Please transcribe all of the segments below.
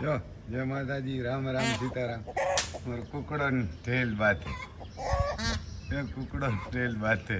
જો જય માતાજી રામ રામ સીતારામ. મારો કુકડો ને ઢેલ બાથે કુકડો ઢેલ બાથે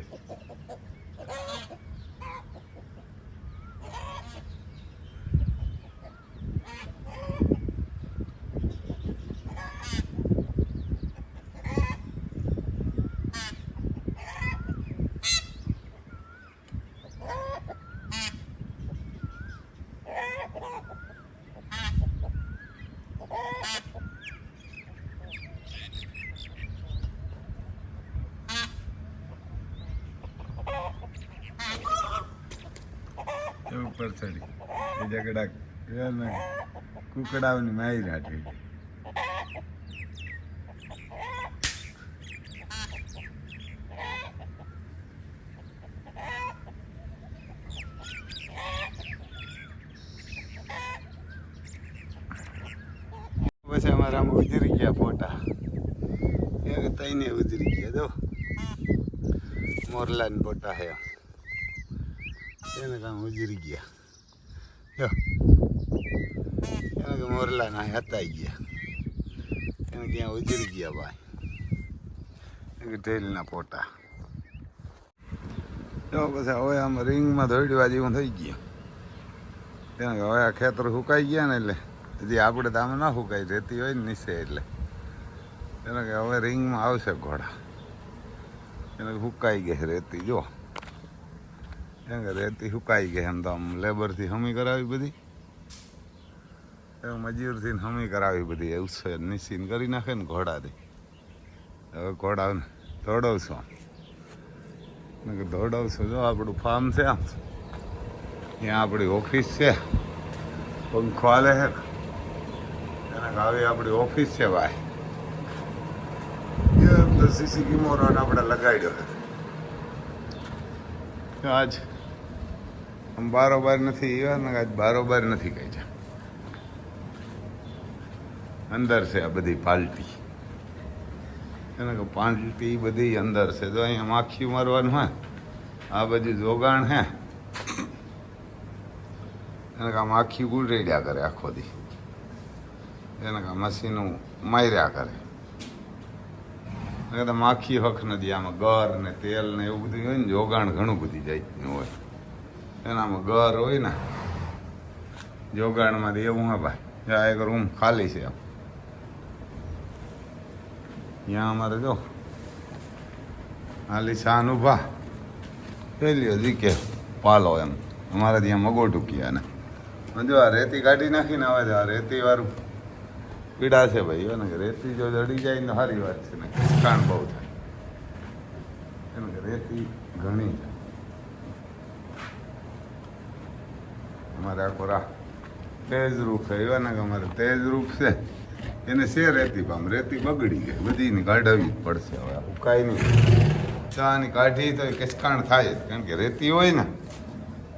એ ઉપર ચડી ને કુકડાઓની મારી રાખી પછી અમારા આમ ગયા ફોટા. તઈને ઉજરી ગયા, જો. મોરલાન ફોટા હે એને કામ ઉજરી ગયા. જો. એને કે મોરલા ના હતાઈ ગયા. એને ક્યાં ઉજરી ગયા ભાઈ. કે ઢેલના ફોટા જો પછી હવે આમ રિંગમાં દોડવા જેવું થઈ ગયું. કે હવે આ ખેતર સુકાઈ ગયા ને એટલે હજી આપણે તો આમ ના સુકાય, રેતી હોય ને નીચે એટલે. એને કે હવે રિંગમાં આવશે ઘોડા. એને કે સુકાઈ ગઈ રેતી, જો. કે રેતી સુકાઈ ગઈ એમ તો આમ લેબરથી હમી કરાવી બધી. મજૂરથી હમી કરાવી બધી. એવું છે નિશ્ચિત કરી નાખે ને ઘોડાથી. હવે ઘોડા દોડવશો. દોડાવશું જો, આપણું ફાર્મ છે આમ. ત્યાં આપણી ઓફિસ છે. પંખો હાલે છે. આવી આપણી ઓફિસ છે ભાઈ. સીસી કેમેરો આપણે લગાડ્યો આજ આમ બારોબાર નથી એવા આજ બારોબાર નથી છે. અંદર છે આ બધી પાલટી. એને કે પાલટી બધી અંદર છે. તો અહીંયા માખી મારવાનું હોય આ બધું જોગાણ હે. એને કે આ માખી ગુડેડ્યા કરે આખો દી. એને કે મશીનું માર્યા કરે. એને તો માખી હક નથી, આમાં ગર ને તેલ ને એવું બધું હોય ને, જોગાણ ઘણું બધી જાય હોય. એનામાં ગર હોય ને, જોગાણમાં એવું હા ભાઈ. આ એક રૂમ ખાલી છે આમ. ત્યાં અમારે જો, આલી શાન ઊભા પેલી હજી કે પાલો એમ. અમારે ત્યાં મગો ટૂંકીયા ને. જો આ રેતી કાઢી નાખીને હવે આ રેતી વાળું પીડા છે ભાઈ. એને કે રેતી જો જડી જાય ને સારી વાત છે ને. કાણ બહુ થાય. એને કે રેતી ઘણી છે અમારે આખો તેજ રૂપ છે, એવા ને કે અમારે તેજ રૂપ છે. એને છે રેતી પામ રેતી બગડી ગઈ. બધીની કાઢવી જ પડશે હવે ઉકાય નહીં. ચાની કાઢી તો કિસકાણ થાય કારણ કે રેતી હોય ને,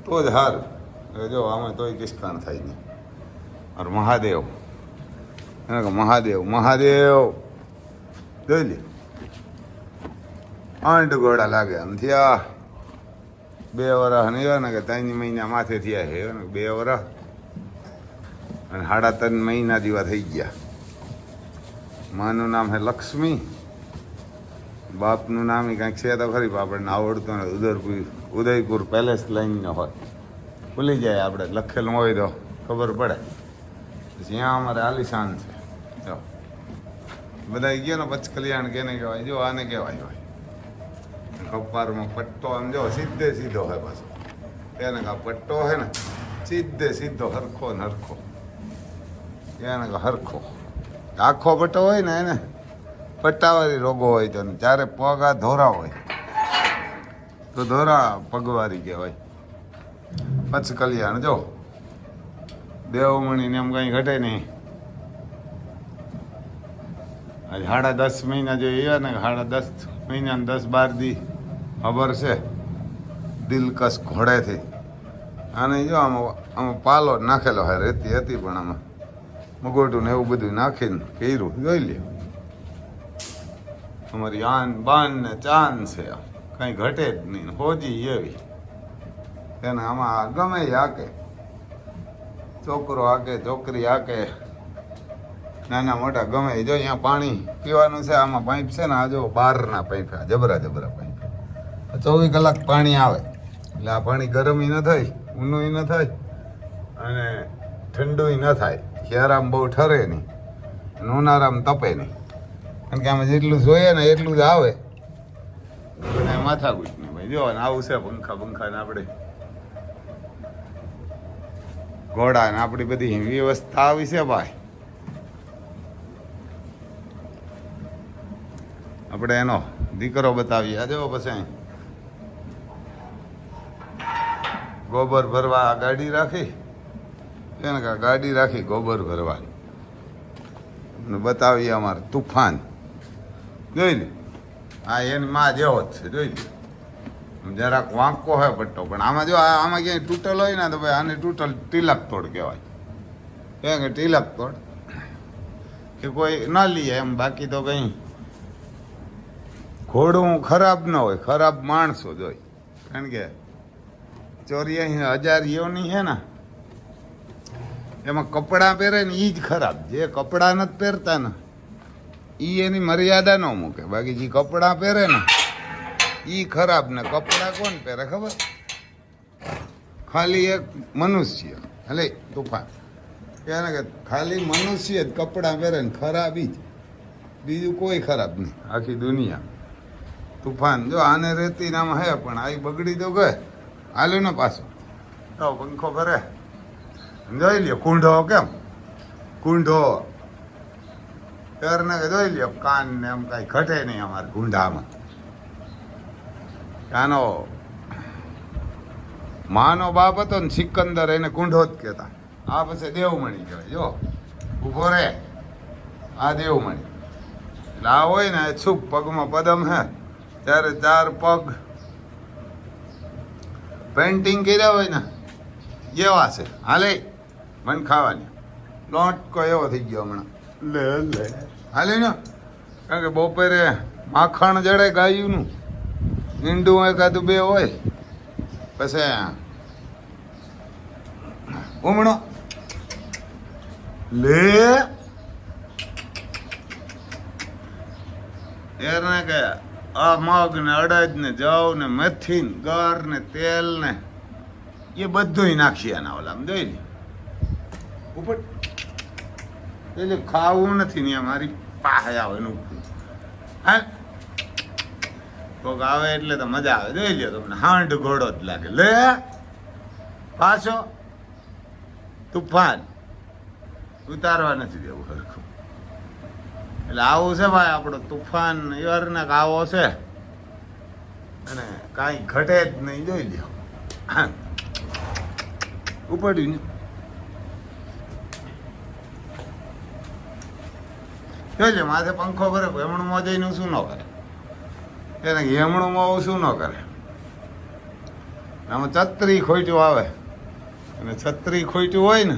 તો જ હાર. જો, આમાં તોય કિસકાણ થાય નહીં. અરે મહાદેવ. એને કે મહાદેવ મહાદેવ. જોઈ લે. આંટ ગોળા લાગે આમ થયા. બે વરસ ને એવા કે ત્રણ મહિના માથે થયા છે બે વરસ અને સાડા ત્રણ મહિના જેવા થઈ ગયા. માનું નામ છે લક્ષ્મી. બાપનું નામ એ કાંઈક છે તો ખરી આપણને આવડતું ને ઉદયપુર ઉદયપુર પેલેસ લાઈનનો હોય. ભૂલી જાય આપણે, લખેલું હોય તો ખબર પડે. જ્યાં અમારે આલિશાન છે. જો. બધા ગયા ને પચ કલ્યાણ કેને કહેવાય? જો આને કહેવાય હોય. કપારમાં પટ્ટો આમ જો સીધે સીધો હોય પાછો. એને કા પટ્ટો હે ને, સીધે સીધો હરખો ને હરખો. એને કા હરખો. આખો પટ્ટો હોય ને એને પટ્ટાવાળી રોગો હોય તો જ્યારે પગ આ ધોરા હોય, તો ધોરા પગવારી કહેવાય. પચ કલ્યાણ, જો. દેવમણી ને એમ કઈ ઘટે નહીં. સાડા દસ મહિના જોઈએ ને સાડા દસ મહિના દસ બાર દી ખબર છે. દિલકશ ઘોડેથી. આને જો આમાં આમાં પાલો નાખેલો હોય, રેતી હતી પણ આમાં. મગોટું ને એવું બધું નાખીને કર્યું. જોઈ લે અમારી આન બાન ને ચાન છે. કઈ ઘટે જ નહીં. હોજી એવી. એને આમાં ગમે હાકે. છોકરો હાકે, છોકરી હાકે. નાના મોટા ગમે જો અહીંયા પાણી પીવાનું છે, આમાં પાઇપ છે ને આ જો બહારના પાઇપ, જબરા જબરા પાઇપ. ચોવીસ કલાક પાણી આવે. એટલે આ પાણી ગરમી ન થાય, ઊનું ન થાય, અને ઠંડુય ન થાય. શિયારામ બહુ ઠરે નહીં ઉનાળામાં તપે નહીં. કારણ કે આમાં જેટલું જોઈએ ને એટલું જ આવે. અને માથાકૂટ નહીં ભાઈ, જો ને આવું છે પંખા પંખા ને આપણે. ઘોડા ને આપણી બધી વ્યવસ્થા આવી છે ભાઈ. આપણે એનો દીકરો બતાવીએ. આ પછી ગોબર ભરવા આ ગાડી રાખી. એને કા ગાડી રાખી, ગોબર ભરવા. ને બતાવીએ અમારે તુફાન. જોઈ લે. હા એની માં જેવો જ છે, જોઈ લે. જરાક વાંકો હોય પટ્ટો, પણ આમાં જો આ- આમાં ક્યાંય તૂટલ હોય ને, તો ભાઈ આને તૂટલ તિલક તોડ કહેવાય. કે તિલક તોડ? કે કોઈ ન લઈએ એમ, બાકી તો કંઈ ઘોડું ખરાબ ન હોય, ખરાબ માણસો જ હોય. કારણ કે ચોરી હજાર યોની છે ને, એમાં કપડાં પહેરે ને એ જ ખરાબ. જે કપડાં નથી પહેરતા ને એ એની મર્યાદા ન મૂકે. બાકી જે કપડાં પહેરે ને એ ખરાબ ને કપડાં કોણ પહેરે ખબર? ખાલી એક મનુષ્ય. હલે તુફાન. એને કે ખાલી મનુષ્ય જ કપડાં પહેરે ને ખરાબ જ. બીજું કોઈ ખરાબ નહીં. આખી દુનિયા. તુફાન. જો આને રેતી નામ હે, પણ આ બગડી તો ગયે હાલ્યું ને પાછું. તો પંખો ભરે. જોઈ લ્યો, કુંઢો કેમ? કુંઢો. ને જોઈ લ્યો, કાન ને એમ કાંઈ ઘટે નહીં અમારે કુંઢામાં. કાનો માનો બાપ હતો ને સિકંદર, એને કુંઢો જ કહેતા. આ પછી દેવમણી કહેવાય. જો, ઊભો રે આ દેવમણી. એટલે આ હોય ને છુપ પગમાં પદમ હે. ત્યારે ચાર પગ પેન્ટિંગ કર્યા હોય ને જેવા છે. હાલે મન ખાવાની. લોટકો એવો થઈ ગયો હમણાં. લે લે. હાલે ને? કારણ કે બપોરે માખણ જડે ગાયુંનું. ઈંડું એકાદું બે હોય. પછી ઉમણો. લે. એને કે આ મગ ને અડદ ને જવ ને મેથી ને ગર ને તેલ ને એ બધું નાખી આના ઓલા જોઈ ને ઉપર. એટલે ખાવું નથી ને મારી પાસે આવે એનું કોક આવે એટલે તો મજા આવે. જોઈ લ્યો તમને, હાંડ ઘોડો જ લાગે. લે. પાછો. તુફાન ઉતારવા નથી દેવું હરખું. એટલે આવું છે ભાઈ આપણો તુફાન યરને આવો છે. અને કાંઈ ઘટે જ નહીં, જોઈ લ્યો. ઉપાડ્યું લે માથે પંખો કરે હેમણું જઈને શું ન કરે? એને હેમણું માં શું ન કરે? આમાં છત્રી ખોઈટું આવે. અને છત્રી ખોઈટું હોય ને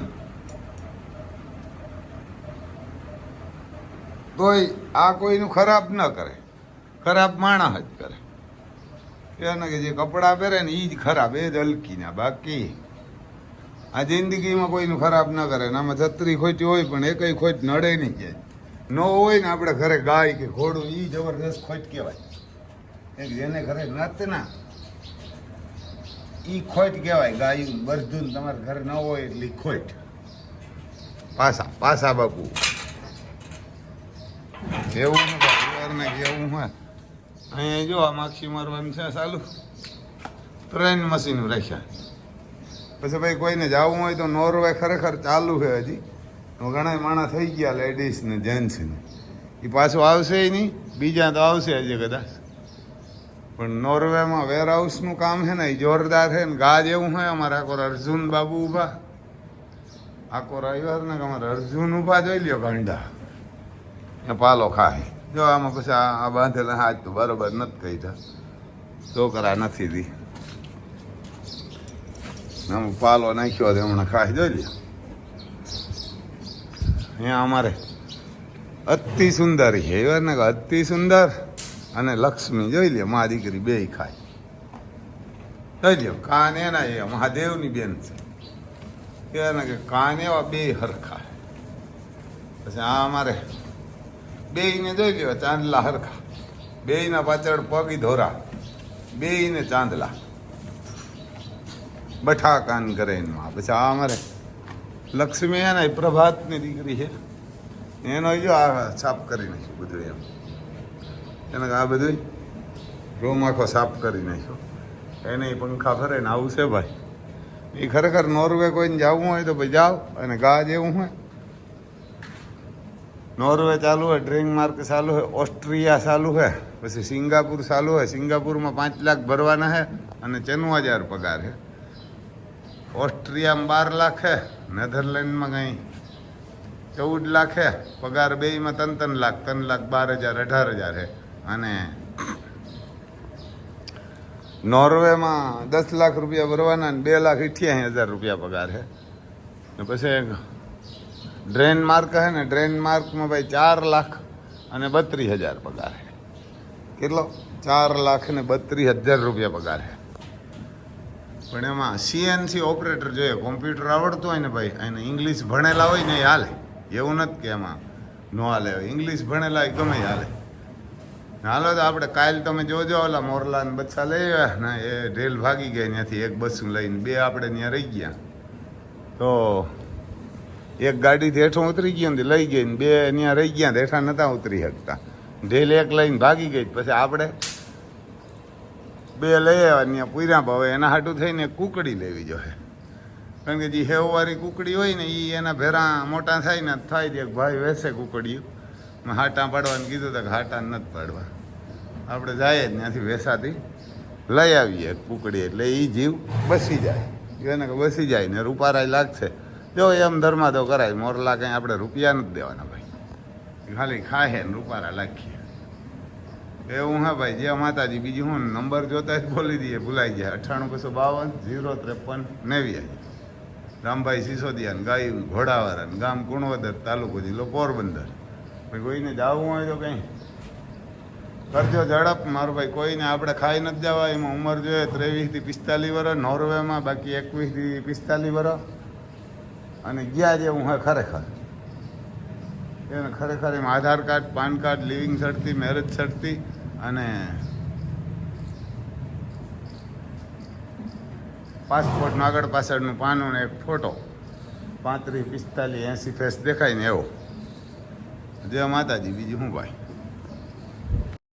તોય આ કોઈનું ખરાબ ન કરે. ખરાબ માણસ જ કરે. એને કે જે કપડાં પહેરે ને એ જ ખરાબ, એ જ હલકીના બાકી. આ જિંદગીમાં કોઈનું ખરાબ ન કરે ને આમાં છત્રી ખોટી હોય પણ એ કઈ ખોટ નડે નહીં કે ન હોય ને આપણે ઘરે ગાય કે ઘોડું એ જબરદસ્ત ખોટ કહેવાય. એક જેને ઘરે નતના. એ ખોટ કહેવાય, ગાયું બરધું તમારા ઘરે ન હોય એટલી ખોટ. પાસા પાસા બાપુ. એવું ને પરિવારને કેવું હોય અહીંયા જો આ માક્ષી મારવાનું છે, ચાલુ. ત્રણ મશીન રાખ્યા. પછી ભાઈ કોઈને જવું હોય તો નોર્વે ખરેખર ચાલુ છે હજી. ઘણા માણસ થઈ ગયા લેડીઝ ને જેન્ટ્સ ને. એ પાછું આવશે નહીં. બીજા તો આવશે હજી કદાચ. પણ નોર્વેમાં વેરહાઉસનું કામ છે ને એ જોરદાર છે ને. ગા જેવું હોય અમારે. આખો અર્જુન બાબુ ઊભા. આખો રવિવાર ને અમારે અર્જુન ઊભા જોઈ લ્યો ગાંડા. ને પાલો ખાય. જો આમાં પછી આ બાંધેલા હાથ તો બરોબર નથી કહી છોકરા નથી દી. આમ પાલો નાખ્યો તો હમણાં ખાઈ જોઈ લ્યો. અહીંયા અમારે અતિ સુંદર છે. એવા ને અતિ સુંદર અને લક્ષ્મી, જોઈ લે મા દીકરી બે ખાય. જોઈ લ્યો, કાન એના એ મહાદેવની બેન છે. એને કે કાન એવા બે હરખા. પછી આ અમારે બેયને જોઈ લેવા, ચાંદલા હરખા. બેયના પાછળ પગી ધોરા. બેયને ચાંદલા. બઠા કાન કરે એમાં પછી આ અમારે લક્ષ્મી હે ને પ્રભાતની દીકરી છે. એનો જો આ સાફ કરી નાખ્યું બધું એમ. એને આ બધું રૂમ આખો સાફ કરી નાખ્યો. એને પંખા ફરે ને આવું છે ભાઈ. એ ખરેખર નોર્વે કોઈને જવું હોય તો ભાઈ જાઓ અને ગા જેવું હોય. નોર્વે ચાલુ હોય ડ્રેઇંગ માર્ક ચાલુ હોય, ઓસ્ટ્રિયા ચાલુ હોય, પછી સિંગાપુર ચાલુ હોય. સિંગાપુરમાં પાંચ લાખ ભરવાના છે અને ચેનું હજાર પગાર છે ઓસ્ટ્રિયામાં બાર લાખ છે નેધરલેન્ડમાં કંઈ ચૌદ લાખ છે પગાર બેયમાં ત્રણ ત્રણ લાખ ત્રણ લાખ બાર હજાર, અઢાર હજાર છે અને નોર્વેમાં દસ લાખ રૂપિયા ભરવાના અને બે લાખ અઠ્યાસી હજાર રૂપિયા પગાર છે પછી ડ્રેન માર્ક હે ને, ડ્રેન માર્કમાં ભાઈ ચાર લાખ અને બત્રીસ હજાર પગાર હે. કેટલો? ચાર લાખ ને બત્રીસ હજાર રૂપિયા પગાર હે. પણ એમાં સીએનસી ઓપરેટર જોઈએ કોમ્પ્યુટર આવડતું હોય ને ભાઈ, એને ઇંગ્લિશ ભણેલા હોય ને એ હાલે. એવું નથી કે એમાં ન હાલે ઇંગ્લિશ ભણેલા હોય ગમે હાલે. હાલો તો આપણે કાલ તમે જોજો ઓલા મોરલા ને બચ્ચા લઈ આવ્યા. ને, એ રેલ ભાગી ગઈ ત્યાંથી એક બસ લઈને. બે આપણે ત્યાં રહી ગયા. તો એક ગાડીથી હેઠું ઉતરી ગયો ને લઈ ગઈ ને બે ત્યાં રહી ગયા હેઠા નતા ઉતરી શકતા. ઢેલ એક લઈને ભાગી ગઈ પછી આપણે બે લઈ આવ્યા ત્યાં પૂર્યા ભાવે. એના હાટું થઈને કુકડી લેવી જોઈએ કારણ કે જે હેવવાળી કુકડી હોય ને એ એના ભેરા મોટા થાય ને થાય છે ભાઈ વેસે કુકડીયું મેં હાટા પાડવાનું કીધું તો કે હાટા નથી પાડવા. આપણે જાય જ ત્યાંથી વેસાથી લઈ આવીએ. કુકડી એટલે એ જીવ બસી જાય. એને કે બસી જાય ને રૂપારાય લાગશે. જો એમ ધર્મા તો કરાય મોરલા કંઈ આપણે રૂપિયા નથી દેવાના ભાઈ. ખાલી ખાય ને રૂપારા લાખીએ. એવું હા ભાઈ જે માતાજી, બીજું હું નંબર જોતા જ બોલી દઈએ, ભૂલાઈ ગયા. અઠ્ઠાણું બસો બાવન, ઝીરો ત્રેપન, નેવ્યાસી. રામભાઈ સિસોદિયા ગાય ઘોડાવાળાને ગામ કુણવદર તાલુકો જિલ્લો પોરબંદર. ભાઈ, કોઈને જવું હોય તો કંઈ. કરજો ઝડપ, મારું ભાઈ, કોઈને આપણે ખાઈ નથી જવા, એમાં ઉંમર જોઈએ ત્રેવીસથી પિસ્તાલીસ વર્ષ નોર્વેમાં બાકી એકવીસથી પિસ્તાલીસ વર્ષ અને ગયા જેવું હોય ખરેખર. એને ખરેખર એમાં Aadhaar card, PAN card, living સર્ટથી marriage સર્ટથી અને પાસપોર્ટનું આગળ પાછળનું પાનું ને એક ફોટો. પાંત્રીસ, પિસ્તાલીસ, એંસી ફેસ દેખાય ને એવો. જય માતાજી, બીજું શું ભાઈ?